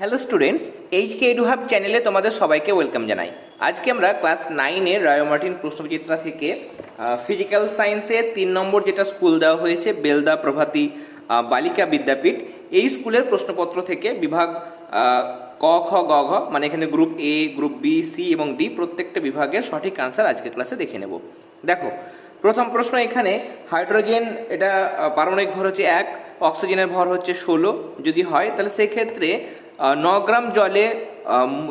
Hello students H K edu hub চ্যানেলে তোমাদের সবাইকে ওয়েলকাম জানাই। আজকে আমরা ক্লাস নাইনের রায়োমার্টিন প্রশ্নবিচিত্রা থেকে ফিজিক্যাল সায়েন্সের তিন নম্বর যেটা স্কুল দেওয়া হয়েছে বেলদা প্রভাতী বালিকা বিদ্যাপীঠ এই স্কুলের প্রশ্নপত্র থেকে বিভাগ ক, খ, গ, ঘ মানে এখানে group A group B C এবং ডি প্রত্যেকটা বিভাগের সঠিক আনসার আজকে ক্লাসে দেখে নেব। দেখো, প্রথম প্রশ্ন এখানে হাইড্রোজেন এটা পারমাণবিক ভর হচ্ছে এক অক্সিজেনের ভর হচ্ছে ষোলো, যদি হয় তাহলে সেক্ষেত্রে ন গ্রাম জলে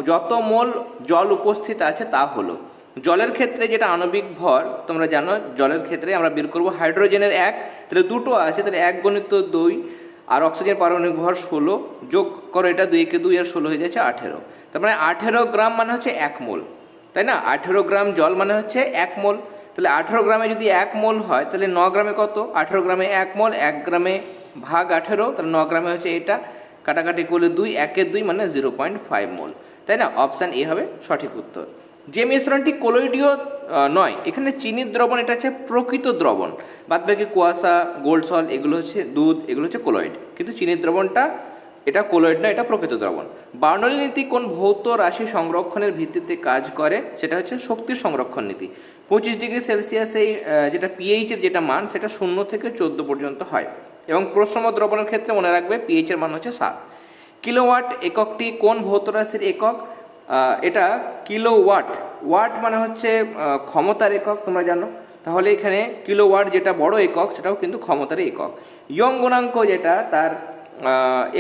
যত মোল জল উপস্থিত আছে তা হলো। জলের ক্ষেত্রে যেটা আণবিক ভর, তোমরা জানো, জলের ক্ষেত্রে আমরা বের করব হাইড্রোজেনের এক, তাহলে দুটো আছে, তাহলে এক গণিত দুই, আর অক্সিজেন পারমাণবিক ভর ষোলো, যোগ করো এটা দুই কে দুই, আর ষোলো হয়ে যাচ্ছে আঠেরো। তার মানে আঠেরো গ্রাম মানে হচ্ছে এক মোল, তাই না? আঠেরো গ্রাম জল মানে হচ্ছে এক মোল, তাহলে আঠেরো গ্রামে যদি এক মোল হয়, তাহলে ন গ্রামে কত? আঠেরো গ্রামে এক মোল, এক গ্রামে ভাগ আঠেরো, তাহলে ন গ্রামে হচ্ছে এটা কাটাকাটি করলে দুই, একের দুই মানে জিরো পয়েন্ট ফাইভ মোল। তাই না? অপশান এ হবে সঠিক উত্তর। যে মিশ্রণটি কোলোইডীয় নয়, এখানে চিনির দ্রবণ, এটা হচ্ছে প্রকৃত দ্রবণ। বাদ বাকি কুয়াশা, গোল্ড সল, এগুলো হচ্ছে দুধ, এগুলো হচ্ছে কোলোয়েড কিন্তু চিনির দ্রবণটা, এটা কোলোয়েড নয়, এটা প্রকৃত দ্রবণ। বার্নলি নীতি কোন ভৌত রাশি সংরক্ষণের ভিত্তিতে কাজ করে? সেটা হচ্ছে শক্তির সংরক্ষণ নীতি। পঁচিশ ডিগ্রি সেলসিয়াস এই যেটা পিএইচের যেটা মান, সেটা শূন্য থেকে চোদ্দ পর্যন্ত হয়। এবং প্রশ্রম দ্রবণের ক্ষেত্রে মনে রাখবে পিএইচ এর মান হচ্ছে সাত। কিলোওয়াট এককটি কোন ভৌত রাশির একক? এটা কিলোওয়াট। ওয়াট মানে হচ্ছে ক্ষমতার একক, তোমরা জানো। তাহলে এখানে কিলোওয়াট যেটা বড় একক, সেটাও কিন্তু ক্ষমতার একক। ইয়ং গুণাঙ্ক যেটা, তার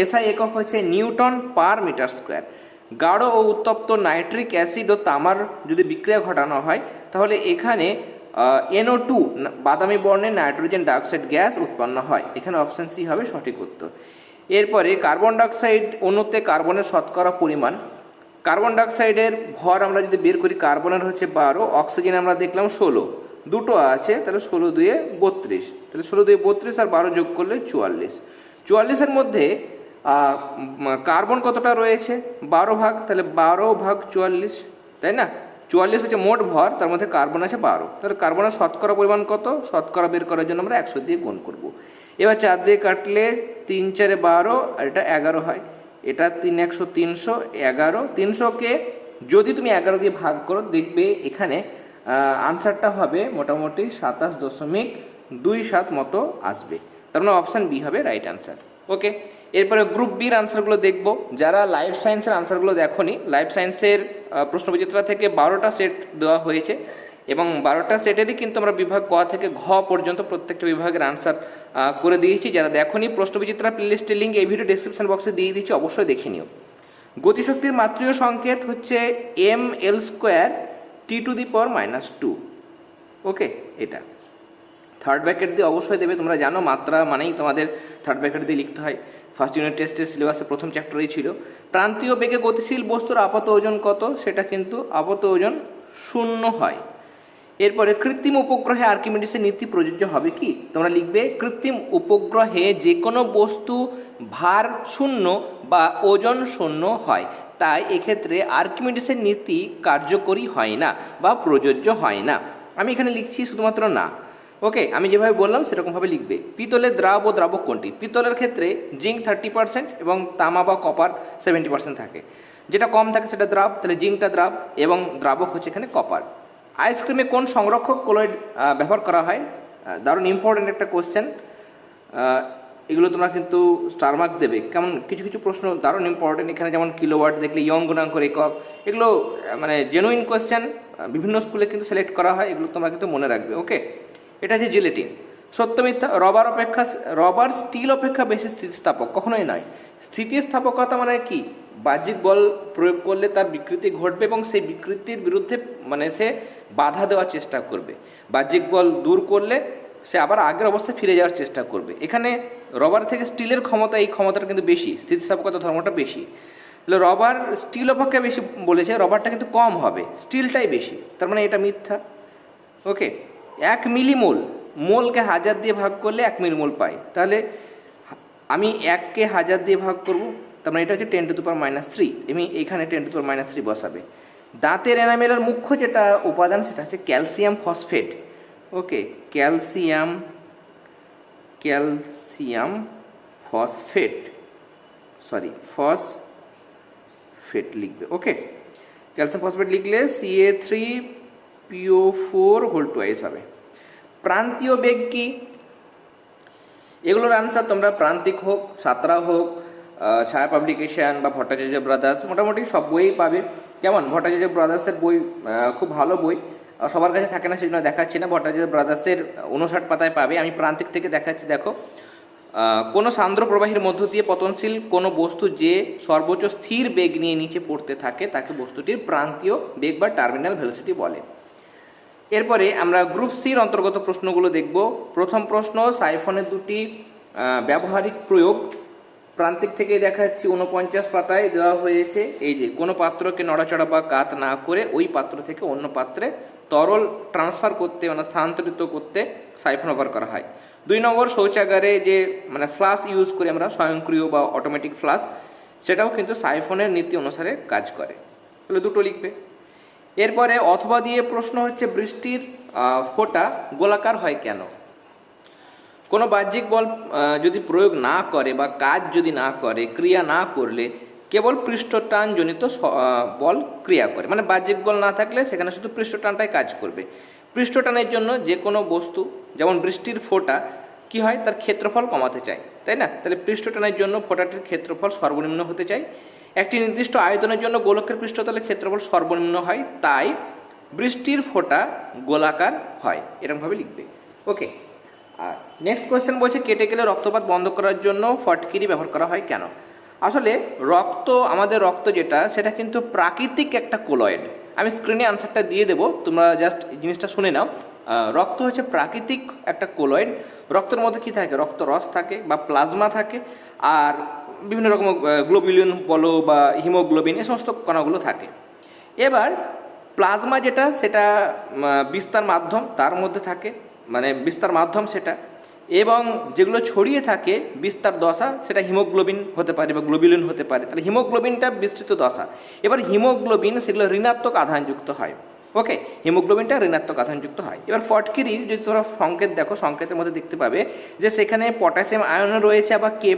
এসআই একক হচ্ছে নিউটন পার মিটার স্কোয়ার। গাঢ় ও উত্তপ্ত নাইট্রিক অ্যাসিড ও তামার যদি বিক্রিয়া ঘটানো হয়, তাহলে এখানে এনও টু বাদামি বর্ণের নাইট্রোজেন ডাইঅক্সাইড গ্যাস উৎপন্ন হয়। এখানে অপশান সি হবে সঠিক উত্তর। এরপরে কার্বন ডাইঅক্সাইড অণুতে কার্বনের শতকরা পরিমাণ। কার্বন ডাইঅক্সাইডের ভর আমরা যদি বের করি, কার্বনের হচ্ছে বারো, অক্সিজেন আমরা দেখলাম ষোলো। দুটো আছে, তাহলে ষোলো দুয়ে বত্রিশ। তাহলে ষোলো দুয়ে বত্রিশ আর বারো যোগ করলে চুয়াল্লিশ। চুয়াল্লিশের মধ্যে কার্বন কতটা রয়েছে? বারো ভাগ, তাহলে বারো ভাগ চুয়াল্লিশ, তাই না? চুয়াল্লিশ হচ্ছে মোট ভর, তার মধ্যে কার্বন আছে বারো। তাহলে কার্বনের শতকরা পরিমাণ কত? শতকরা বের করার জন্য আমরা একশো দিয়ে গুণ করব। এবার চার দিয়ে কাটলে তিন চারে বারো, আর এটা এগারো হয়। এটা তিন একশো তিনশো, এগারো। তিনশোকে যদি তুমি এগারো দিয়ে ভাগ করো, দেখবে এখানে আনসারটা হবে মোটামুটি সাতাশ দশমিক দুই সাত মতো আসবে। তার মানে অপশান বি হবে রাইট আনসার ওকে এরপরে গ্রুপ বির আনসারগুলো দেখব। যারা লাইফ সায়েন্সের আনসারগুলো দেখোনি লাইফ সায়েন্সের প্রশ্নবিচিত্রা থেকে বারোটা সেট দেওয়া হয়েছে এবং বারোটা সেটেরই কিন্তু আমরা বিভাগ ক থেকে ঘ পর্যন্ত প্রত্যেকটা বিভাগের আনসার করে দিয়েছি। যারা দেখোনি প্রশ্নবিচিত্রা প্লেলিস্টের লিঙ্ক এই ভিডিও ডিসক্রিপশন বক্সে দিয়ে দিচ্ছি অবশ্যই দেখে নিও। গতিশক্তির মাত্রীয় সংকেত হচ্ছে M L square T to the power minus two okay এটা। থার্ড ব্র্যাকেট দিয়ে অবশ্যই দেবে। তোমরা জানো মাত্রা মানেই তোমাদের থার্ড ব্র্যাকেট দিয়ে লিখতে হয়। ফার্স্ট ইউনিট টেস্টের সিলেবাসে প্রথম চ্যাপ্টারেই ছিল। প্রান্তীয় বেগে গতিশীল বস্তুর আপাত ওজন কত? সেটা কিন্তু আপাত ওজন শূন্য হয়। এরপরে কৃত্রিম উপগ্রহে আর্কিমিডিসের নীতি প্রযোজ্য হবে কি? তোমরা লিখবে, কৃত্রিম উপগ্রহে যে কোনো বস্তু ভার শূন্য বা ওজন শূন্য হয়। তাই এক্ষেত্রে আর্কিমিডিসের নীতি কার্যকরী হয় না বা প্রযোজ্য হয় না। আমি এখানে লিখছি শুধুমাত্র না। ওকে আমি যেভাবে বললাম, সেরকমভাবে লিখবে। পিতলের দ্রাব ও দ্রাবক কোনটি? পিতলের ক্ষেত্রে জিঙ্ক থার্টি পার্সেন্ট এবং তামা বা কপার সেভেন্টি পার্সেন্ট থাকে। যেটা কম থাকে সেটা দ্রাব, তাহলে জিঙ্কটা দ্রাব এবং দ্রাবক হচ্ছে এখানে কপার। আইসক্রিমে কোন সংরক্ষক কোলয়েড ব্যবহার করা হয়? দারুণ ইম্পর্টেন্ট একটা কোশ্চেন এগুলো তোমরা কিন্তু স্টার মার্ক দেবে। কেমন? কিছু কিছু প্রশ্ন দারুণ ইম্পর্টেন্ট এখানে যেমন কিলোওয়াট দেখলে ইয়ং গুণাঙ্কর একক। এগুলো মানে জেনুইন কোশ্চেন বিভিন্ন স্কুলে কিন্তু সিলেক্ট করা হয়। এগুলো তোমরা কিন্তু মনে রাখবে। ওকে এটা হচ্ছে জিলেটিন, সত্য মিথ্যা, রবার অপেক্ষা, রবার স্টিল অপেক্ষা বেশি স্থিতিস্থাপক, কখনোই নয়। স্থিতিস্থাপকতা মানে কি? বাহ্যিক বল প্রয়োগ করলে তার বিকৃতি ঘটবে এবং সেই বিকৃতির বিরুদ্ধে মানে সে বাধা দেওয়ার চেষ্টা করবে। বাহ্যিক বল দূর করলে সে আবার আগের অবস্থায় ফিরে যাওয়ার চেষ্টা করবে। এখানে রবার থেকে স্টিলের ক্ষমতা, এই ক্ষমতাটা কিন্তু বেশি, স্থিতিস্থাপকতা ধর্মটা বেশি। তাহলে রবার স্টিল অপেক্ষা বেশি বলেছে, রবারটা কিন্তু কম হবে, স্টিলটাই বেশি, তার মানে এটা মিথ্যা। ওকে? এক মিলিমোল মোলকে হাজার দিয়ে ভাগ করলে এক মিলিমোল পাই। তাহলে আমি এককে হাজার দিয়ে ভাগ করব, তার মানে এটা হচ্ছে ten to to power minus three আমি এইখানে টেন টু দু পাওয়ার মাইনাস থ্রি বসাবে। দাঁতের এনামেলের মুখ্য যেটা উপাদান, সেটা হচ্ছে calcium phosphate okay calcium calcium phosphate sorry phosphate লিখবে। ওকে ক্যালসিয়াম ফসফেট লিখলে CA three PO four whole twice হবে। প্রান্তীয় বেগ কি? এগুলোর আনসার তোমরা প্রান্তিক হোক, সাতরা হোক ছায়া পাবলিকেশন বা ভট্টাচার্য ব্রাদার্স মোটামুটি সব বইই পাবে। কেমন? ভট্টাচার্য ব্রাদার্সের বই খুব ভালো বই। সবার কাছে থাকে না, সেজন্য দেখাচ্ছি না। ভট্টাচার্য ব্রাদার্সের উনষাট পাতায় পাবে। আমি প্রান্তিক থেকে দেখাচ্ছি, দেখো। কোনো সান্দ্র প্রবাহের মধ্য দিয়ে পতনশীল কোনো বস্তু যে সর্বোচ্চ স্থির বেগ নিয়ে নিচে পড়তে থাকে, তাকে বস্তুটির প্রান্তীয় বেগ বা টার্মিনাল ভেলোসিটি বলে। এরপরে আমরা গ্রুপ সির অন্তর্গত প্রশ্নগুলো দেখব। প্রথম প্রশ্ন সাইফনের দুটি ব্যবহারিক প্রয়োগ। প্রান্তিক থেকে দেখা যাচ্ছে উনপঞ্চাশ পাতায় দেওয়া হয়েছে। এই যে, কোনো পাত্রকে নড়াচড়া বা কাত না করে ওই পাত্র থেকে অন্য পাত্রে তরল ট্রান্সফার করতে মানে স্থানান্তরিত করতে সাইফন ব্যবহার করা হয়। দুই নম্বর শৌচাগারে যে মানে ফ্লাস ইউজ করি আমরা, স্বয়ংক্রিয় বা অটোমেটিক ফ্লাস সেটাও কিন্তু সাইফনের নীতি অনুসারে কাজ করে। তাহলে দুটো লিখবে। এরপরে অথবা দিয়ে প্রশ্ন হচ্ছে বৃষ্টির ফোঁটা গোলাকার হয় কেন? কোনো বাহ্যিক বল যদি প্রয়োগ না করে বা কাজ যদি না করে, ক্রিয়া না করলে কেবল পৃষ্ঠটানজনিত বল ক্রিয়া করে। মানে বাহ্যিক বল না থাকলে সেখানে শুধু পৃষ্ঠটানটাই কাজ করবে। পৃষ্ঠটানের জন্য যে কোনো বস্তু, যেমন বৃষ্টির ফোঁটা, কি হয়? তার ক্ষেত্রফল কমাতে চায়, তাই না? তাহলে পৃষ্ঠটানের জন্য ফোঁটাটির ক্ষেত্রফল সর্বনিম্ন হতে চায়। একটি নির্দিষ্ট আয়তনের জন্য গোলকের পৃষ্ঠতলের ক্ষেত্রফল সর্বনিম্ন হয়, তাই বৃষ্টির ফোঁটা গোলাকার হয়। এরকমভাবে লিখবে। ওকে, আর নেক্সট কোয়েশ্চেন বলছে, কেটে গেলে রক্তপাত বন্ধ করার জন্য ফটকিরি ব্যবহার করা হয় কেন? আসলে রক্ত, আমাদের রক্ত যেটা, সেটা কিন্তু প্রাকৃতিক একটা কোলয়েড। আমি স্ক্রিনে আনসারটা দিয়ে দেবো, তোমরা জাস্ট জিনিসটা শুনে নাও। রক্ত হচ্ছে প্রাকৃতিক একটা কোলয়েড। রক্তের মধ্যে কি থাকে? রক্ত রস থাকে বা প্লাজমা থাকে। আর বিভিন্ন রকম গ্লোবিলিন, বলো বা হিমোগ্লোবিন এ সমস্ত কণাগুলো থাকে। এবার প্লাজমা যেটা, সেটা বিস্তার মাধ্যম, তার মধ্যে থাকে মানে বিস্তার মাধ্যম সেটা। এবং যেগুলো ছড়িয়ে থাকে, বিস্তার দশা, সেটা হিমোগ্লোবিন হতে পারে বা গ্লোবিলিন হতে পারে। তাহলে হিমোগ্লোবিনটা বিস্তৃত দশা। এবার হিমোগ্লোবিন, সেগুলো ঋণাত্মক আধানযুক্ত হয়। ওকে হিমোগ্লোবিনটা ঋণাত্মক আধানযুক্ত হয়। এবার ফটকিরির যদি তোমরা সংকেত দেখো, সংকেতের মধ্যে দেখতে পাবে যে সেখানে পটাশিয়াম আয়নও রয়েছে, আবার কে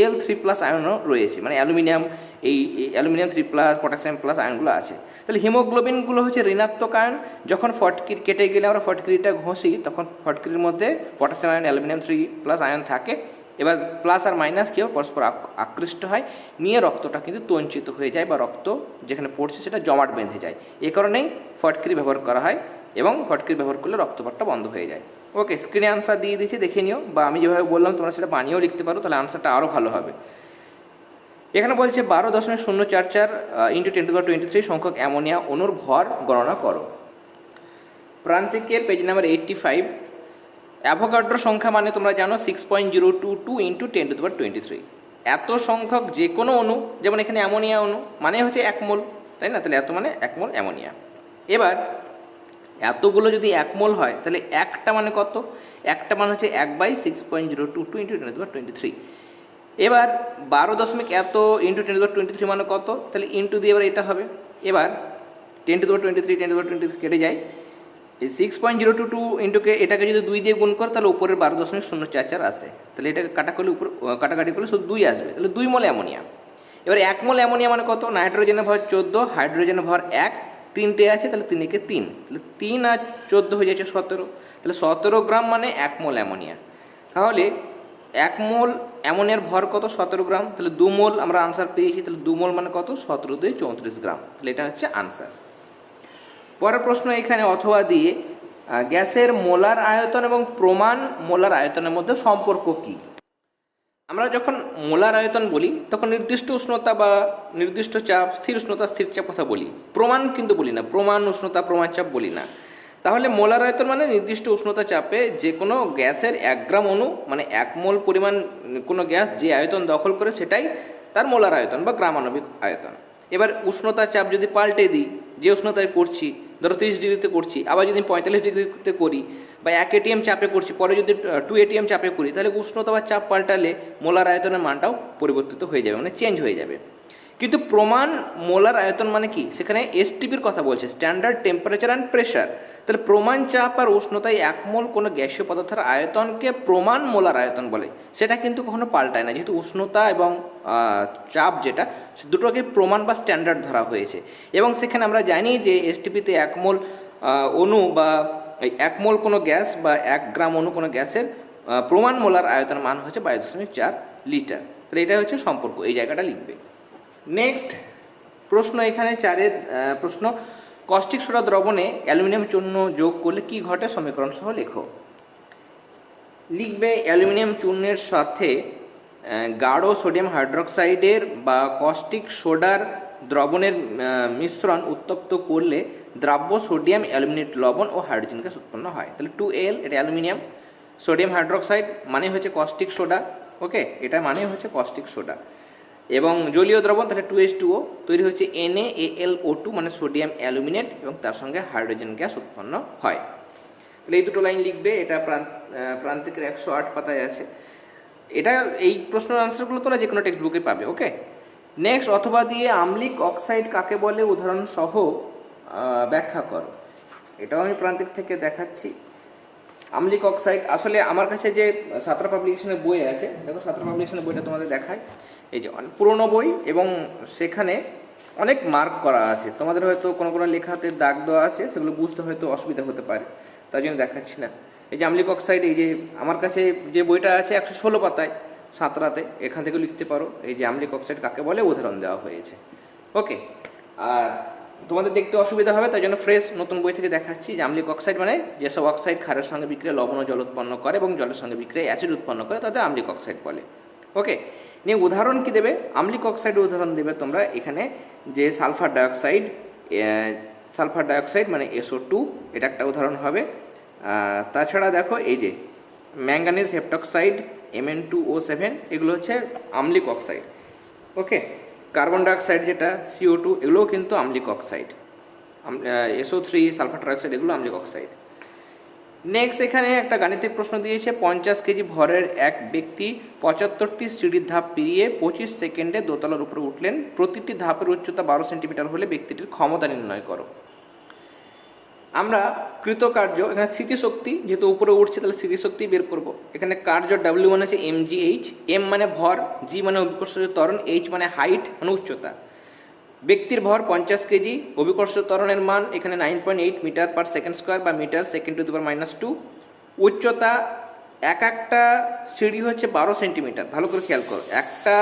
এল থ্রি প্লাস আয়নও রয়েছে। মানে অ্যালুমিনিয়াম, এই aluminium three plus potassium plus আয়নগুলো আছে। তাহলে হিমোগ্লোবিনগুলো হচ্ছে ঋণাত্মক আয়ন যখন ফটকির কেটে গেলে আমরা ফটকিরিটা ঘষি, তখন ফটকিরির মধ্যে potassium ion aluminium three plus ion থাকে। এবার প্লাস আর মাইনাস কেউ পরস্পর আক- আকৃষ্ট হয়। নিয়ে রক্তটা কিন্তু তঞ্চিত হয়ে যায় বা রক্ত যেখানে পড়ছে সেটা জমাট বেঁধে যায়। এ কারণেই ফটকিরি ব্যবহার করা হয় এবং ফটকিরি ব্যবহার করলে রক্তপাতটা বন্ধ হয়ে যায়। ওকে স্ক্রিনে আনসার দিয়ে দিয়েছি, দেখে নিও। বা আমি যেভাবে বললাম, তোমরা সেটা বানিয়েও লিখতে পারো, তাহলে আনসারটা আরও ভালো হবে। এখানে বলছে বারো দশমিক শূন্য চার চার into ten to twenty three সংখ্যক অ্যামোনিয়া অনুর ভর গণনা করো। প্রান্তিকের page number eighty five Avogadro সংখ্যা মানে তোমরা জানো six point zero two two into ten to power twenty three এত সংখ্যক যে কোনো অণু, যেমন এখানে অ্যামোনিয়া অণু মানে হচ্ছে এক মোল, তাই না? তাহলে এত মানে এক মোল অ্যামোনিয়া। এবার, এতগুলো যদি এক মোল হয়, তাহলে একটা মানে কত? একটা মানে হচ্ছে এক by six point zero two two into ten twenty three এবার, বারো দশমিক এত ইন্টু টেন টোয়েন্টি থ্রি মানে কত? তাহলে ইন্টু দিয়ে এবার এটা হবে। এবার ten to twenty three ten to twenty কেটে যায়। এই six point zero two two ইন্টুকে এটাকে যদি দুই দিয়ে গুণ করো, তাহলে উপরের বারো দশমিক শূন্য চার চার আসে তাহলে এটাকে কাটা করলে উপর কাটাকাটি করলে শুধু দুই আসবে। তাহলে দুই মোল অ্যামোনিয়া। এবার এক মোল অ্যামোনিয়া মানে কত? নাইট্রোজেনের ভর চোদ্দ, হাইড্রোজেনের ভর এক, তিনটে আছে, তাহলে তিনেকে তিন। তাহলে তিন আর চোদ্দ হয়ে যাচ্ছে সতেরো। তাহলে সতেরো গ্রাম মানে এক মোল অ্যামোনিয়া। তাহলে এক মোল অ্যামোনিয়ার ভর কত? সতেরো গ্রাম। তাহলে দু মোল আমরা আনসার পেয়েছি। তাহলে দু মোল মানে কত? সতেরো দুই চৌত্রিশ গ্রাম। তাহলে এটা হচ্ছে আনসার পরের প্রশ্ন এখানে অথবা দিয়ে গ্যাসের মোলার আয়তন এবং প্রমাণ মোলার আয়তনের মধ্যে সম্পর্ক কি? আমরা যখন মোলার আয়তন বলি, তখন নির্দিষ্ট উষ্ণতা বা নির্দিষ্ট চাপ, স্থির উষ্ণতা, স্থির চাপ কথা বলি। প্রমাণ কিন্তু বলি না, প্রমাণ, উষ্ণতা, প্রমাণ চাপ বলি না। তাহলে মোলার আয়তন মানে নির্দিষ্ট উষ্ণতা চাপে যে কোনো গ্যাসের এক গ্রাম অণু মানে এক মোল পরিমাণ কোনো গ্যাস যে আয়তন দখল করে সেটাই তার মোলার আয়তন বা গ্রামাণবিক আয়তন। এবার উষ্ণতা চাপ যদি পাল্টে দিই, যে উষ্ণতায় করছি ধরো তিরিশ ডিগ্রিতে করছি, আবার যদি পঁয়তাল্লিশ ডিগ্রিতে করি বা এক এটিএম চাপে করছি, পরে যদি টু এটিএম চাপে করি, তাহলে উষ্ণতা বা চাপ পাল্টালে মোলার আয়তনের মানটাও পরিবর্তিত হয়ে যাবে মানে চেঞ্জ হয়ে যাবে। কিন্তু প্রমাণ মোলার আয়তন মানে কি? সেখানে এসটিপির কথা বলছে। স্ট্যান্ডার্ড টেম্পারেচার অ্যান্ড প্রেশার তাহলে প্রমাণ চাপ আর উষ্ণতায় একমোল কোনো গ্যাসীয় পদার্থের আয়তনকে প্রমাণ মোলার আয়তন বলে। সেটা কিন্তু কখনো পাল্টায় না। যেহেতু উষ্ণতা এবং চাপ যেটা দুটোকে প্রমাণ বা স্ট্যান্ডার্ড ধরা হয়েছে। এবং সেখানে আমরা জানি যে এসটিপিতে একমোল অণু বা একমোল কোনো গ্যাস বা এক গ্রাম অণু কোনো গ্যাসের প্রমাণ মোলার আয়তন মান হচ্ছে বাইশ দশমিক চার লিটার। তাহলে এটা হচ্ছে সম্পর্ক। এই জায়গাটা লিখবে। নেক্সট প্রশ্ন এখানে চারের প্রশ্ন কস্টিক সোডা দ্রবণে অ্যালুমিনিয়াম চূর্ণ যোগ করলে কি ঘটে? সমীকরণ সহ লেখো। লিখবে, অ্যালুমিনিয়াম চূর্ণের সাথে গাঢ় সোডিয়াম হাইড্রোক্সাইডের বা কস্টিক সোডার দ্রবণের মিশ্রণ উত্তপ্ত করলে দ্রাব্য সোডিয়াম, অ্যালুমিনেট লবণ ও হাইড্রোজেন গ্যাস উৎপন্ন হয়। তাহলে টু এল এটা অ্যালুমিনিয়াম, সোডিয়াম হাইড্রোক্সাইড মানে হচ্ছে কস্টিক সোডা ওকে এটা মানে হচ্ছে কস্টিক সোডা। এবং জলীয় দ্রবণ, তাহলে টু এস টুও তৈরি হচ্ছে এনএ এল ও টু মানে সোডিয়াম অ্যালুমিনেট এবং তার সঙ্গে হাইড্রোজেন গ্যাস উৎপন্ন হয়। তাহলে এই দুটো লাইন লিখবে, এটা প্রান্ত প্রান্তিকের একশো আট পাতায় আছে। এটা এই প্রশ্নের আনসারগুলো তোমরা যে কোনো টেক্সট বুকে পাবে ওকে নেক্সট অথবা দিয়ে আম্লিক অক্সাইড কাকে বলে? উদাহরণ সহ ব্যাখ্যা করো। এটাও আমি প্রান্তিক থেকে দেখাচ্ছি। আম্লিক অক্সাইড আসলে আমার কাছে যে সাঁতরা পাবলিকেশনের বই আছে, দেখো সাঁতরা পাবলিকেশনের বইটা তোমাদের দেখায়। এই যে পুরনো বই এবং সেখানে অনেক মার্ক করা আছে। তোমাদের হয়তো কোনো কোনো লেখাতে দাগ দেওয়া আছে, সেগুলো বুঝতে হয়তো অসুবিধা হতে পারে। তাই জন্য দেখাচ্ছি না। এই যে আম্লিক অক্সাইড, এই যে আমার কাছে যে বইটা আছে একশো ষোলো পাতায়, সাঁতরাতে, এখান থেকে লিখতে পারো। এই যে আম্লিক অক্সাইড কাকে বলে? উদাহরণ দেওয়া হয়েছে। ওকে? আর তোমাদের দেখতে অসুবিধা হবে তাই জন্য ফ্রেশ নতুন বই থেকে দেখাচ্ছি যে আম্লিক অক্সাইড মানে যেসব অক্সাইড ক্ষারের সঙ্গে বিক্রিয়া, লবণ ও জল উৎপন্ন করে এবং জলের সঙ্গে বিক্রিয়া, অ্যাসিড উৎপন্ন করে, তাদের আম্লিক অক্সাইড বলে। ওকে? নিয়ে উদাহরণ কি দেবে? আম্লিক অক্সাইডের উদাহরণ দেবে তোমরা এখানে যে সালফার ডাইঅক্সাইড সালফার ডাইঅক্সাইড মানে এসও টু, এটা একটা উদাহরণ হবে। তাছাড়া দেখো এই যে manganese heptoxide MN two O seven, এগুলো হচ্ছে আম্লিক অক্সাইড। ওকে? কার্বন ডাইঅক্সাইড যেটা সিও টু, এগুলোও কিন্তু আম্লিক oxide. SO three, sulphur dioxide, এগুলো আম্লিক অক্সাইড। নেক্সট এখানে একটা গাণিতিক প্রশ্ন দিয়েছে, পঞ্চাশ কেজি ভরের এক ব্যক্তি পঁচাত্তরটি সিঁড়ির ধাপ পেরিয়ে পঁচিশ সেকেন্ডে দোতলার উপরে উঠলেন। প্রতিটি ধাপের উচ্চতা বারো সেন্টিমিটার হলে ব্যক্তিটির ক্ষমতা নির্ণয় করো। আমরা কৃতকার্য, এখানে স্মৃতিশক্তি যেহেতু উপরে উঠছে, তাহলে স্মৃতিশক্তি বের করব। এখানে কার্য ডাব্লিউ মানে হচ্ছে এম জি এইচ এম মানে ভর জি মানে অভিকর্ষ ত্বরণ এইচ মানে হাইট মানে উচ্চতা। ব্যক্তির ভর পঞ্চাশ কেজি, অভিকর্ষ ত্বরণের মান এখানে nine point eight metre per second square বা metre second to per minus two উচ্চতা এক একটা সিঁড়ি হচ্ছে বারো সেন্টিমিটার ভালো করে খেয়াল করো। একটা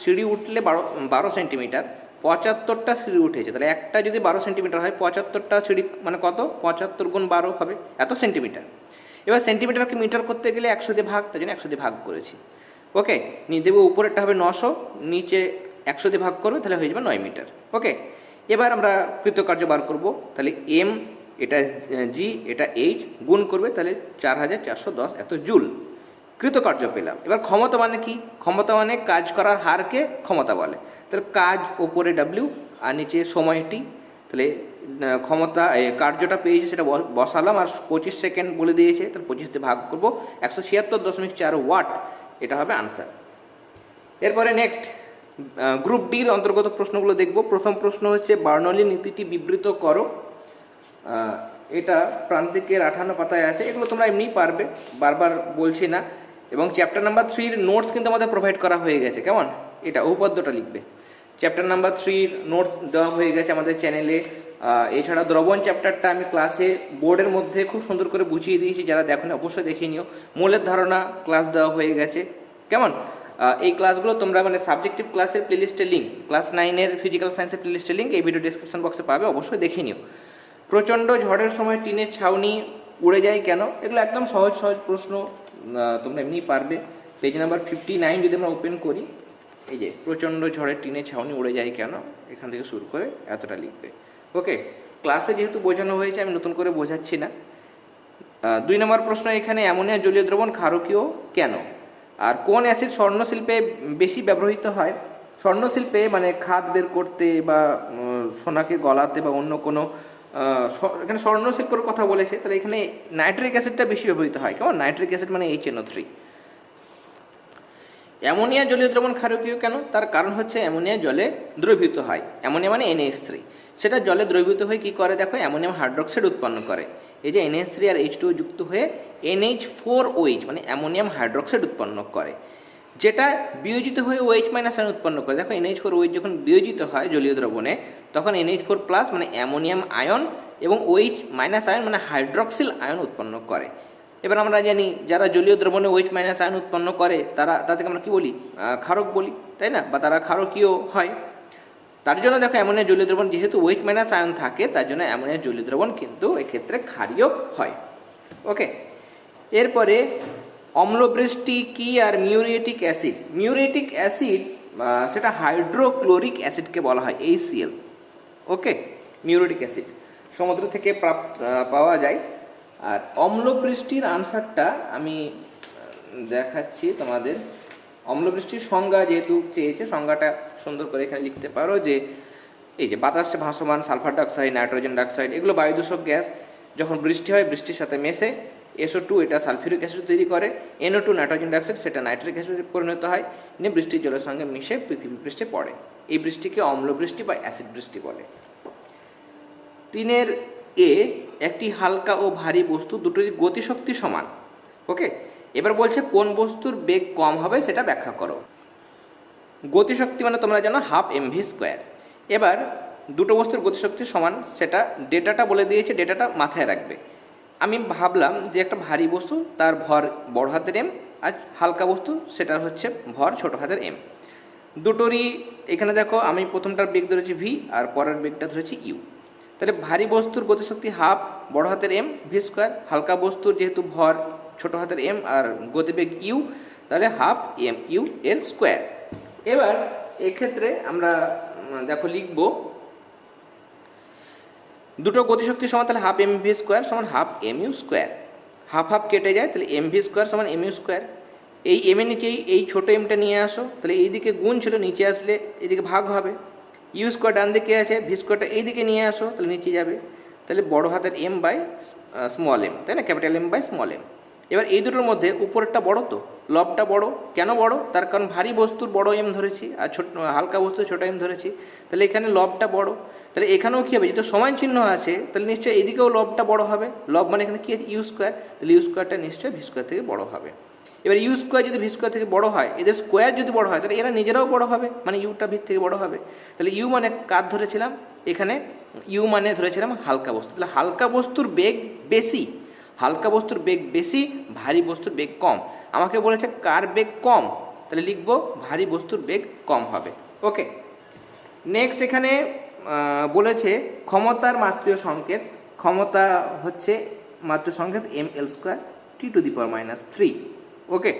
সিঁড়ি উঠলে বারো বারো সেন্টিমিটার পঁচাত্তরটা সিঁড়ি উঠেছে। তাহলে একটা যদি বারো সেন্টিমিটার হয়, পঁচাত্তরটা সিঁড়ি মানে কত? পঁচাত্তর গুণ বারো হবে, এত সেন্টিমিটার এবার সেন্টিমিটারকে মিটার করতে গেলে একশো দিয়ে ভাগ তাই জন্য একশো দিয়ে ভাগ করেছি। ওকে দেবো উপরেরটা হবে নশো, নিচে একশো দিয়ে ভাগ করবে তাহলে হয়ে যাবে নয় মিটার। ওকে এবার আমরা কৃতকার্য বার করব। তাহলে এম এটা জি এটা এইচ গুণ করবে তাহলে চার হাজার চারশো দশ, এত জুল। কৃতকার্য পেলাম। এবার ক্ষমতা মানে কি? ক্ষমতা মানে কাজ করার হারকে ক্ষমতা বলে। তাহলে কাজ ওপরে ডাব্লিউ আর নিচে সময়টি তাহলে ক্ষমতা কার্যটা পেয়েছে, সেটা বস- বসালাম আর পঁচিশ সেকেন্ড বলে দিয়েছে, তাহলে পঁচিশ দিয়ে ভাগ করব। একশো ছিয়াত্তর দশমিক চার ওয়াট, এটা হবে আনসার। এরপরে নেক্সট গ্রুপ ডির অন্তর্গত প্রশ্নগুলো দেখব। প্রথম প্রশ্ন হচ্ছে, বার্নলি নীতিটি বিবৃত করো। এটা প্রান্তিকের আঠান্ন পাতায় আছে, এগুলো তোমরা এমনিই পারবে, বারবার বলছি না। এবং চ্যাপ্টার নাম্বার থ্রির নোটস কিন্তু আমাদের প্রোভাইড করা হয়ে গেছে, কেমন? এটা উপপাদ্যটা লিখবে। চ্যাপ্টার নাম্বার থ্রির নোটস দেওয়া হয়ে গেছে আমাদের চ্যানেলে এছাড়া দ্রবণ চ্যাপ্টারটা আমি ক্লাসে বোর্ডের মধ্যে খুব সুন্দর করে বুঝিয়ে দিয়েছি, যারা দেখো না অবশ্যই দেখে নিও। মূলের ধারণা ক্লাস দেওয়া হয়ে গেছে, কেমন? এই ক্লাসগুলো তোমরা মানে সাবজেক্টিভ ক্লাসের প্লেলিস্টের লিঙ্ক ক্লাস নাইনের ফিজিক্যাল সায়েন্সের প্লেলিস্টের লিঙ্ক এই ভিডিও ডিসক্রিপশন বক্সে পাবে, অবশ্যই দেখে নিও। প্রচণ্ড ঝড়ের সময় টিনের ছাউনি উড়ে যায় কেন? এগুলো একদম সহজ সহজ প্রশ্ন তোমরা এমনিই পারবে। পেজ নাম্বার ফিফটি নাইন যদি আমরা ওপেন করি, এই যে প্রচণ্ড ঝড়ের টিনের ছাউনি উড়ে যায় কেন? এখান থেকে শুরু করে এতটা লিখবে। ওকে ক্লাসে যেহেতু বোঝানো হয়েছে, আমি নতুন করে বোঝাচ্ছি না। দুই নম্বর প্রশ্ন এখানে অ্যামোনিয়া, জলীয় দ্রবণ, ক্ষারকীয় কেন? আর কোন অ্যাসিড স্বর্ণশিল্পে বেশি ব্যবহৃত হয়? স্বর্ণশিল্পে মানে খাদ বের করতে বা সোনাকে গলাতে বা অন্য কোনো এখানে স্বর্ণশিল্পের কথা বলেছে, তাহলে এখানে নাইট্রিক অ্যাসিডটা বেশি ব্যবহৃত হয়। কেমন? নাইট্রিক অ্যাসিড মানে এইচ এনও থ্রি অ্যামোনিয়া জলীয় দ্রবণ ক্ষারকীয় কেন? তার কারণ হচ্ছে অ্যামোনিয়া জলে দ্রবীভূত হয়। অ্যামোনিয়া মানে এনএইচ থ্রি সেটা জলে দ্রবীভূত হয়ে কী করে? দেখো, অ্যামোনিয়াম হাইড্রোক্সাইড উৎপন্ন করে। এই যে এনএইচ থ্রি আর এইচ টু যুক্ত হয়ে এনএইচ ফোর ওইচ মানে অ্যামোনিয়াম হাইড্রোক্সাইড উৎপন্ন করে, যেটা বিয়োজিত হয়ে ওএইচ মাইনাস আয়ন উৎপন্ন করে। দেখো এনএইচ ফোর ওইচ যখন বিয়োজিত হয় জলীয় দ্রবণে, তখন এনএইচ ফোর প্লাস মানে অ্যামোনিয়াম আয়ন এবং ওইচ মাইনাস আয়ন মানে হাইড্রক্সিল আয়ন উৎপন্ন করে। এবার আমরা জানি যারা জলীয় দ্রবণে ওইচ মাইনাস আয়ন উৎপন্ন করে, তারা, তাদেরকে আমরা কি বলি? ক্ষারক বলি, তাই না? বা তারা ক্ষারকীয় হয়। তার জন্য দেখো অ্যামোনিয়া জলীয় দ্রবণ, যেহেতু ওয়েট মাইনাস আয়ন থাকে, তার জন্য অ্যামোনিয়া জলীয় দ্রবণ কিন্তু এক্ষেত্রে ক্ষারীয় হয়। ওকে এরপরে অম্লবৃষ্টি কি আর মিউরিয়েটিক অ্যাসিড মিউরিয়েটিক অ্যাসিড সেটা হাইড্রোক্লোরিক অ্যাসিডকে বলা হয় এই এইসিএল ওকে মিউরিয়েটিক অ্যাসিড সমুদ্র থেকে প্রাপ্ত পাওয়া যায়। আর অম্লবৃষ্টির আনসারটা আমি দেখাচ্ছি তোমাদের। অম্লবৃষ্টির সংজ্ঞা যেহেতু চেয়েছে, সংজ্ঞাটা সুন্দর করে এখানে লিখতে পারো যে এই যে বাতাসে ভাসমান সালফার ডাইঅক্সাইড, নাইট্রোজেন ডাইঅক্সাইড, এগুলো বায়ুদূষক গ্যাস। যখন বৃষ্টি হয়, বৃষ্টির সাথে মেশে এসও টু এটা সালফিউরিক অ্যাসিড তৈরি করে। এনও টু নাইট্রোজেন ডাইঅক্সাইড, সেটা নাইট্রিক অ্যাসিডে পরিণত হয়। নিয়ে বৃষ্টির জলের সঙ্গে মিশে পৃথিবী পৃষ্ঠে পড়ে। এই বৃষ্টিকে অম্লবৃষ্টি বা অ্যাসিড বৃষ্টি বলে। তিনের এ, একটি হালকা ও ভারী বস্তু দুটোর গতিশক্তি সমান। ওকে এবার বলছে কোন বস্তুর বেগ কম হবে সেটা ব্যাখ্যা করো। গতিশক্তি মানে তোমরা জানো হাফ এম ভি স্কোয়ার। এবার দুটো বস্তুর গতিশক্তি সমান, সেটা ডেটাটা বলে দিয়েছে, ডেটাটা মাথায় রাখবে। আমি ভাবলাম যে একটা ভারী বস্তু, তার ভর বড় হাতের এম, আর হালকা বস্তু সেটার হচ্ছে ভর ছোট হাতের এম। দুটোরই, এখানে দেখো আমি প্রথমটার বেগ ধরেছি ভি আর পরের বেগটা ধরেছি ইউ তাহলে ভারী বস্তুর গতিশক্তি হাফ, বড় হাতের এম ভি স্কোয়ার, হালকা বস্তুর যেহেতু ভর ছোট হাতের এম আর গতিবেগ ইউ তাহলে হাফ এম ইউ এর স্কোয়ার এবার এক্ষেত্রে আমরা দেখো লিখব, দুটো গতিশক্তি সমান তাহলে হাফ এম ভি স্কোয়ার সমান half M U square half half কেটে যায়, তাহলে এম ভি স্কোয়ার সমান এম ইউ স্কোয়ার এই এম এর নিচে এই ছোটো এমটা নিয়ে আসো, তাহলে এইদিকে গুণ ছিল নিচে আসলে এদিকে ভাগ হবে। ইউ স্কোয়ার ডান দিকে আছে ভি স্কোয়ারটা এইদিকে নিয়ে আসো, তাহলে নিচে যাবে। তাহলে বড় হাতের এম বাই স্মল এম তাই না? Capital M by small M এবার এই দুটোর মধ্যে উপরেরটা বড় তো, লবটা বড়। কেন বড়? তার কারণ ভারী বস্তুর বড় এম ধরেছি, আর ছোট, হালকা বস্তু ছোট এম ধরেছি। তাহলে এখানে লবটা বড়। তাহলে এখানেও কী হবে? যেহেতু সমান চিহ্ন আছে, তাহলে নিশ্চয়ই এদিকেও লবটা বড় হবে। লব মানে এখানে কী আছে? ইউ স্কোয়ার তাহলে ইউ স্কোয়ারটা নিশ্চয়ই ভি স্কোয়ার থেকে বড় হবে। এবার ইউ স্কোয়ার যদি ভি স্কোয়ার থেকে বড় হয়, এদের স্কোয়ার যদি বড় হয়, তাহলে এরা নিজেরাও বড় হবে। মানে ইউটা ভিত থেকে বড় হবে। তাহলে ইউ মানে কার ধরেছিলাম, এখানে ইউ মানে ধরেছিলাম হালকা বস্তু। তাহলে হালকা বস্তুর বেগ বেশি হালকা বস্তুর বেগ বেশি, ভারী বস্তুর বেগ কম। আমাকে বলেছে, কার বেগ কম? তাহলে লিখব, ভারী বস্তুর বেগ কম হবে। ওকে নেক্সট এখানে বলেছে, ক্ষমতার মাত্রীয় সংকেত। ক্ষমতা হচ্ছে মাত্রীয় সংকেত M L square T to the power minus three okay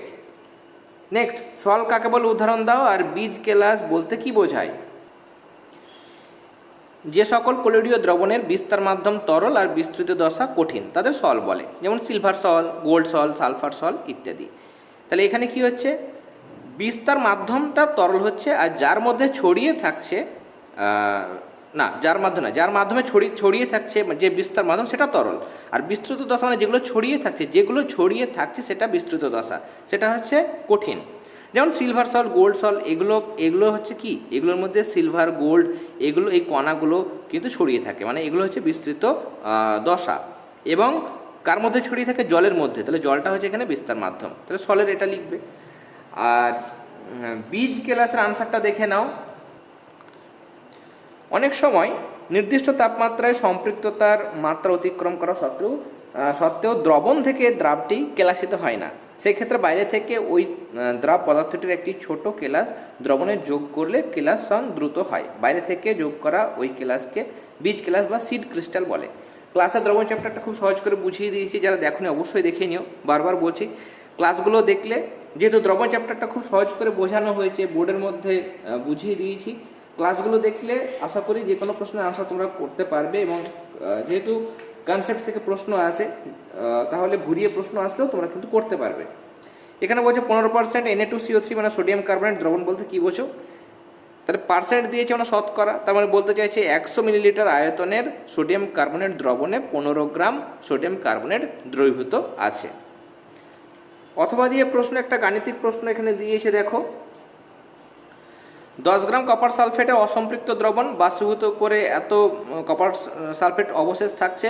next sol কাকে বলে উদাহরণ দাও, আর বীজ কেলাস বলতে কি বোঝায়? যে সকল কোলোডীয় দ্রবণের বিস্তার মাধ্যম তরল আর বিস্তৃত দশা কঠিন, তাদের সল বলে, যেমন silver sol gold sol sulphur sol ইত্যাদি। তাহলে এখানে কি হচ্ছে? বিস্তার মাধ্যমটা তরল হচ্ছে আর যার মধ্যে ছড়িয়ে থাকছে না, যার মাধ্যমে যার মাধ্যমে ছড়িয়ে ছড়িয়ে থাকছে যে বিস্তার মাধ্যম, সেটা তরল। আর বিস্তৃত দশা মানে যেগুলো ছড়িয়ে থাকছে, যেগুলো ছড়িয়ে থাকছে সেটা বিস্তৃত দশা। সেটা হচ্ছে কঠিন। যেমন সিলভার সল গোল্ড সল এগুলো এগুলো হচ্ছে কি? এগুলোর মধ্যে সিলভার গোল্ড এগুলো, এই কণাগুলো কিন্তু ছড়িয়ে থাকে। মানে এগুলো হচ্ছে বিস্তৃত দশা। এবং কার মধ্যে ছড়িয়ে থাকে? জলের মধ্যে। তাহলে জলটা হচ্ছে এখানে বিস্তার মাধ্যম। তাহলে সলের এটা লিখবে। আর বীজ কেলাসের আনসারটা দেখে নাও। অনেক সময় নির্দিষ্ট তাপমাত্রায় সম্পৃক্ততার মাত্রা অতিক্রম করা সত্ত্বেও সত্ত্বেও দ্রবণ থেকে দ্রাবটি কেলাসিত হয় না। সেই ক্ষেত্রে বাইরে থেকে ওই দ্রাব পদার্থটির একটি ছোট কেলাস দ্রবণে যোগ করলে কেলাস সং দ্রুত হয়। বাইরে থেকে যোগ করা ওই কেলাসকে বীজ কেলাস বা সিড ক্রিস্টাল বলে। ক্লাসের দ্রবণ চ্যাপ্টারটা খুব সহজ করে বুঝিয়ে দিয়েছি, যারা দেখোনি অবশ্যই দেখে নিও। বারবার বলছি, ক্লাসগুলো দেখলে যেহেতু দ্রবণ চ্যাপ্টারটা খুব সহজ করে বোঝানো হয়েছে, বোর্ডের মধ্যে বুঝিয়ে দিয়েছি। ক্লাসগুলো দেখলে আশা করি যে কোনো প্রশ্নের আনসার তোমরা করতে পারবে এবং যেহেতু কনসেপ্ট থেকে প্রশ্ন আসে তাহলে ঘুরিয়ে প্রশ্ন আসলেও তোমরা কিন্তু করতে পারবে। এখানে বলছে পনেরো percent NA two CO three মানে সোডিয়াম কার্বনেট দ্রবণ বলতে কী বোঝো? তাহলে পার্সেন্ট দিয়েছে মানে শতকরা, তার মানে বলতে চাইছে একশো মিলিলিটার আয়তনের সোডিয়াম কার্বনেট দ্রবণে পনেরো গ্রাম সোডিয়াম কার্বনেট দ্রবীভূত আছে। অথবা দিয়ে প্রশ্ন, একটা গাণিতিক প্রশ্ন এখানে দিয়েছে, দেখো। দশ গ্রাম কপার সালফেটের অসম্পৃক্ত দ্রবণ বাষ্পীভূত করে এত কপার সালফেট অবশেষ থাকছে।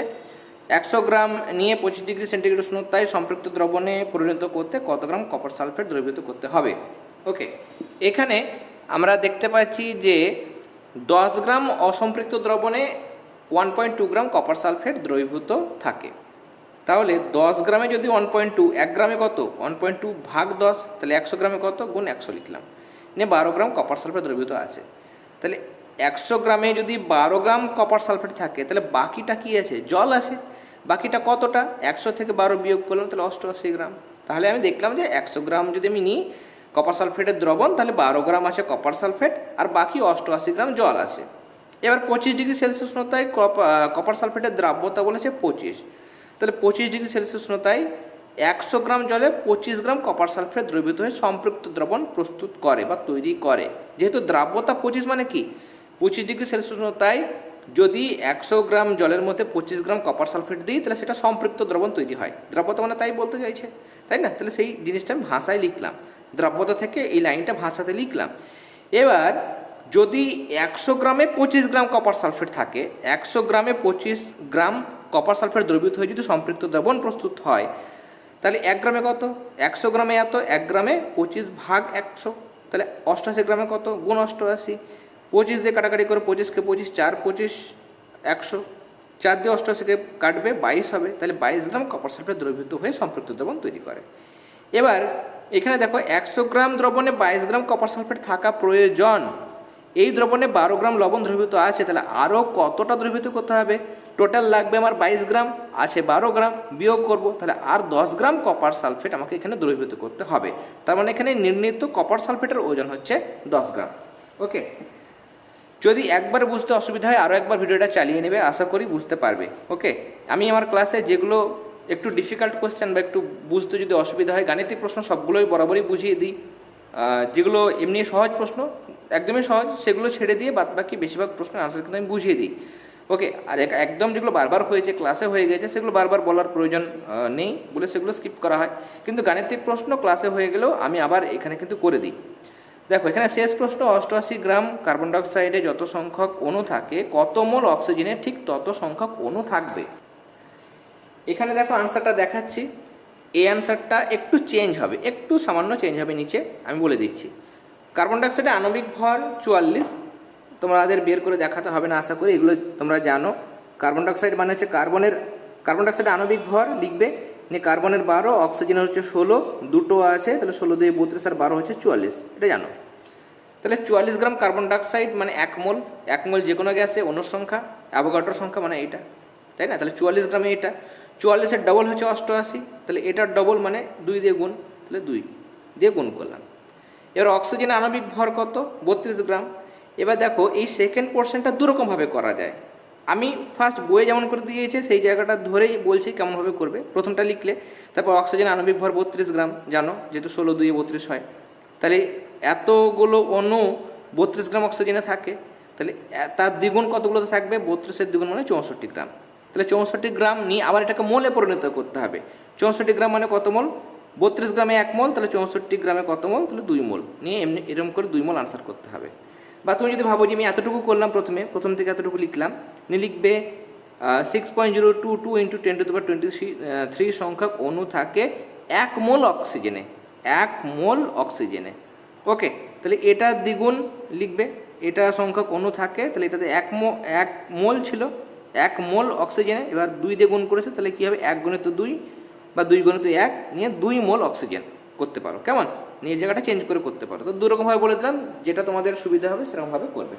একশো গ্রাম নিয়ে পঁচিশ ডিগ্রি সেন্টিগ্রেড উষ্ণতায় সম্পৃক্ত দ্রবণে পরিণত করতে কত গ্রাম কপার সালফেট দ্রবীভূত করতে হবে? ওকে এখানে আমরা দেখতে পাচ্ছি যে দশ গ্রাম অসম্পৃক্ত দ্রবণে one point two gram copper sulphate দ্রবীভূত থাকে। তাহলে দশ গ্রামে যদি ওয়ান পয়েন্ট টু এক গ্রামে কত? ওয়ান পয়েন্ট টু ভাগ দশ, তাহলে একশো গ্রামে কত? গুণ একশো লিখলাম। নিয়ে বারো গ্রাম কপার সালফেট দ্রবীভূত আছে। তাহলে একশো গ্রামে যদি বারো গ্রাম কপার সালফেট থাকে, তাহলে বাকিটা কি আছে? জল আছে। বাকিটা কতটা? একশো থেকে বারো বিয়োগ করলাম, তাহলে অষ্টআশি গ্রাম। তাহলে আমি দেখলাম যে একশো গ্রাম যদি আমি নিই কপার সালফেটের দ্রবণ, তাহলে বারো গ্রাম আছে কপার সালফেট আর বাকি অষ্টআশি গ্রাম জল আছে। এবার পঁচিশ ডিগ্রি সেলসিয়াস উষ্ণতায় কপার সালফেটের দ্রাব্যতা বলেছে পঁচিশ। তাহলে পঁচিশ ডিগ্রি সেলসিয়াস উষ্ণতায় একশো গ্রাম জলে পঁচিশ গ্রাম কপার সালফেট দ্রবীভূত হয়ে সম্পৃক্ত দ্রবণ প্রস্তুত করে বা তৈরি করে। যেহেতু দ্রাব্যতা পঁচিশ মানে কি? পঁচিশ ডিগ্রি সেলসিয়াস উষ্ণতায় যদি একশো গ্রাম জলের মধ্যে পঁচিশ গ্রাম কপার সালফেট দিই, তাহলে সেটা সম্পৃক্ত দ্রবণ তৈরি হয়। দ্রাব্যতা মানে তাই বলতে চাইছে, তাই না? তাহলে সেই জিনিসটা আমি ভাষায় লিখলাম। দ্রাব্যতা থেকে এই লাইনটা ভাষাতে লিখলাম। এবার যদি একশো গ্রামে পঁচিশ গ্রাম কপার সালফেট থাকে, একশো গ্রামে পঁচিশ গ্রাম কপার সালফেট দ্রবীভূত হয়ে যদি সম্পৃক্ত দ্রবণ প্রস্তুত হয় তাহলে এক গ্রামে কত? একশো গ্রামে এত, এক গ্রামে পঁচিশ ভাগ একশো। তাহলে অষ্টআশি গ্রামে কত? গুণ অষ্টআশি। পঁচিশ দিয়ে কাটাকাটি করে, পঁচিশকে পঁচিশ, চার, পঁচিশ, একশো। চার দিয়ে অষ্টআশিকে কাটবে, বাইশ হবে। তাহলে বাইশ গ্রাম কপার সালফেট দ্রবীভূত হয়ে সম্পৃক্ত দ্রবণ তৈরি করে। এবার এখানে দেখো, একশো গ্রাম দ্রবণে বাইশ গ্রাম কপার সালফেট থাকা প্রয়োজন। এই দ্রবণে বারো গ্রাম লবণ দ্রবীভূত আছে, তাহলে আরও কতটা দ্রবীভূত করতে হবে? টোটাল লাগবে আমার বাইশ গ্রাম, আছে বারো গ্রাম, বিয়োগ করব, তাহলে আর দশ গ্রাম কপার সালফেট আমাকে এখানে দ্রবীভূত করতে হবে। তার মানে এখানে নির্ণীত কপার সালফেটের ওজন হচ্ছে দশ গ্রাম। ওকে যদি একবার বুঝতে অসুবিধা হয় আরও একবার ভিডিওটা চালিয়ে নেবে, আশা করি বুঝতে পারবে। ওকে আমি আমার ক্লাসে যেগুলো একটু ডিফিকাল্ট কোশ্চেন বা একটু বুঝতে যদি অসুবিধা হয়, গাণিতিক প্রশ্ন সবগুলোই বরাবরই বুঝিয়ে দিই। যেগুলো এমনি সহজ প্রশ্ন, একদমই সহজ, সেগুলো ছেড়ে দিয়ে বাদ বাকি বেশিরভাগ প্রশ্নের আনসার কিন্তু আমি বুঝিয়ে দিই। ওকে, আর এক- একদম যেগুলো বারবার হয়েছে ক্লাসে হয়ে গেছে, সেগুলো বারবার বলার প্রয়োজন নেই বলে সেগুলো স্কিপ করা হয়। কিন্তু গাণিতিক প্রশ্ন ক্লাসে হয়ে গেলেও আমি আবার এখানে কিন্তু করে দিই। দেখো, এখানে শেষ প্রশ্ন, অষ্টআশি গ্রাম কার্বন ডাইঅক্সাইডে যত সংখ্যক অণু থাকে, কত মোল অক্সিজেনে ঠিক তত সংখ্যক অণু থাকবে। এখানে দেখো আনসারটা দেখাচ্ছি। এই আনসারটা একটু চেঞ্জ হবে, একটু সামান্য চেঞ্জ হবে নিচে, আমি বলে দিচ্ছি। কার্বন ডাইঅক্সাইডের আণবিক ভর চুয়াল্লিশ তোমাদের বের করে দেখাতে হবে না, আশা করি এগুলো তোমরা জানো। কার্বন ডাইঅক্সাইড মানে হচ্ছে কার্বনের কার্বন ডাইঅক্সাইড আণবিক ভর লিখবে। নিয়ে কার্বনের বারো অক্সিজেনের হচ্ছে ষোলো, দুটো আছে, তাহলে ষোলো দিয়ে বত্রিশ আর বারো হচ্ছে চুয়াল্লিশ, এটা জানো। তাহলে চুয়াল্লিশ গ্রাম কার্বন ডাইঅক্সাইড মানে এক মোল এক মোল যে কোনো গ্যাসে অনুর সংখ্যা অ্যাভোগাড্রোর সংখ্যা মানে এইটা তাই না? তাহলে চুয়াল্লিশ গ্রামে এটা, চুয়াল্লিশের ডবল হচ্ছে অষ্টআশি, তাহলে এটার ডবল মানে দুই দিয়ে গুণ, তাহলে দুই, দিয়ে গুণ করলাম। এবার অক্সিজেনের আণবিক ভর কত? বত্রিশ গ্রাম। এবার দেখো, এই সেকেন্ড পোর্শনটা দুরকমভাবে করা যায়। আমি ফার্স্ট বইয়ে যেমন করে দিয়েছে, সেই জায়গাটা ধরেই বলছি কেমনভাবে করবে। প্রথমটা লিখলে, তারপর অক্সিজেন আণবিক ভর বত্রিশ গ্রাম, জানো, যেহেতু ষোলো দুই বত্রিশ হয়। তাহলে এতগুলো অণু বত্রিশ গ্রাম অক্সিজেনে থাকে, তাহলে তার দ্বিগুণ কতগুলোতে থাকবে? বত্রিশের দ্বিগুণ মানে চৌষট্টি গ্রাম। তাহলে চৌষট্টি গ্রাম নিয়ে আবার এটাকে মোলে পরিণত করতে হবে। চৌষট্টি গ্রাম মানে কত মোল? বত্রিশ গ্রামে এক মোল, তাহলে চৌষট্টি গ্রামে কত মোল? তাহলে দুই মোল। নিয়ে এমনি এরকম করে দুই মোল আনসার করতে হবে। বা তুমি যদি ভাবো যে আমি এতটুকু করলাম প্রথমে, প্রথম থেকে এতটুকু লিখলাম নিয়ে লিখবে six point zero two two into ten to power twenty three সংখ্যক অণু থাকে এক মোল অক্সিজেনে, এক মোল অক্সিজেনে। ওকে তাহলে এটা দ্বিগুণ লিখবে, এটা সংখ্যক অণু থাকে, তাহলে এটাতে এক মো, এক মোল ছিল, এক মোল অক্সিজেনে, এবার দুই দিয়ে গুণ করেছে, তাহলে কী হবে? এক গুণিত দুই বা দুই গুণিত এক নিয়ে দুই মোল অক্সিজেন। করতে পারো। কেমন? নিয়ে জায়গাটা চেঞ্জ করে করতে পারো। তো দুরকমভাবে বলে দিলাম, যেটা তোমাদের সুবিধা হবে সেরকমভাবে করবে।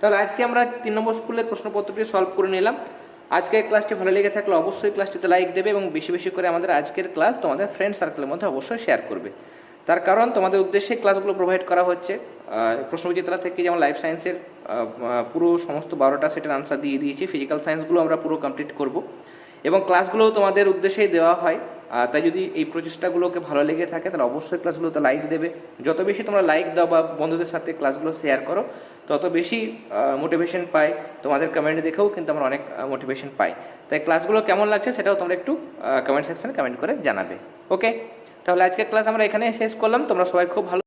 তাহলে আজকে আমরা তিন নম্বর স্কুলের প্রশ্নপত্রটি সলভ করে নিলাম। আজকের ক্লাসটি ভালো লেগে থাকলে অবশ্যই ক্লাসটিতে লাইক দেবে এবং বেশি বেশি করে আমাদের আজকের ক্লাস তোমাদের ফ্রেন্ড সার্কেলের মধ্যে অবশ্যই শেয়ার করবে। তার কারণ তোমাদের উদ্দেশ্যে ক্লাসগুলো প্রোভাইড করা হচ্ছে। প্রশ্নবিচিত্রা থেকে যেমন লাইফ সায়েন্সের পুরো সমস্ত বারোটা সেটের আনসার দিয়ে দিয়েছি। ফিজিক্যাল সায়েন্সগুলো আমরা পুরো কমপ্লিট করব। এবং ক্লাসগুলো তোমাদের উদ্দেশ্যেই দেওয়া হয়। তাই যদি এই প্রচেষ্টাগুলোকে ভালো লেগে থাকে, তাহলে অবশ্যই ক্লাসগুলোতে লাইক দেবে। যত বেশি তোমরা লাইক দাও বা বন্ধুদের সাথে ক্লাসগুলো শেয়ার করো, তত বেশি মোটিভেশন পাই। তোমাদের কমেন্ট দেখেও কিন্তু আমরা অনেক মোটিভেশন পাই। তাই ক্লাসগুলো কেমন লাগছে সেটাও তোমরা একটু কমেন্ট সেকশানে কমেন্ট করে জানাবে। ওকে তাহলে আজকের ক্লাস আমরা এখানে শেষ করলাম। তোমরা সবাই খুব ভালো